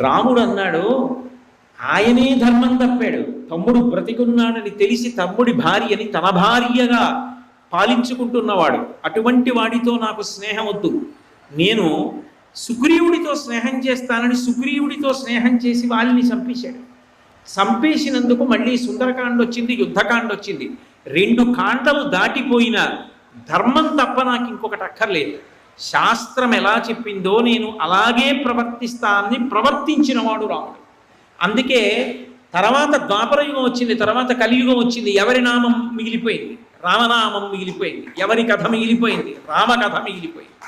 రాముడు అన్నాడు ఆయనే ధర్మం తప్పాడు. తమ్ముడు బ్రతికున్నాడని తెలిసి తమ్ముడి భార్యని తన భార్యగా పాలించుకుంటున్నవాడు. అటువంటి వాడితో నాకు స్నేహం వద్దు నేను సుగ్రీవుడితో స్నేహం చేస్తానని సుగ్రీవుడితో స్నేహం చేసి వాళ్ళని చంపేశాడు. చంపేసినందుకు మళ్ళీ సుందరకాండ వచ్చింది యుద్ధకాండ వచ్చింది. రెండు కాండలు దాటిపోయిన ధర్మం తప్ప నాకు ఇంకొకటి అక్కర్లేదు. శాస్త్రం ఎలా చెప్పిందో నేను అలాగే ప్రవర్తిస్తానని ప్రవర్తించినవాడు రాముడు. అందుకే తర్వాత ద్వాపరయుగం వచ్చింది తర్వాత కలియుగం వచ్చింది ఎవరి నామం మిగిలిపోయింది? రామనామం మిగిలిపోయింది ఎవరి కథ మిగిలిపోయింది? రామ కథ మిగిలిపోయింది.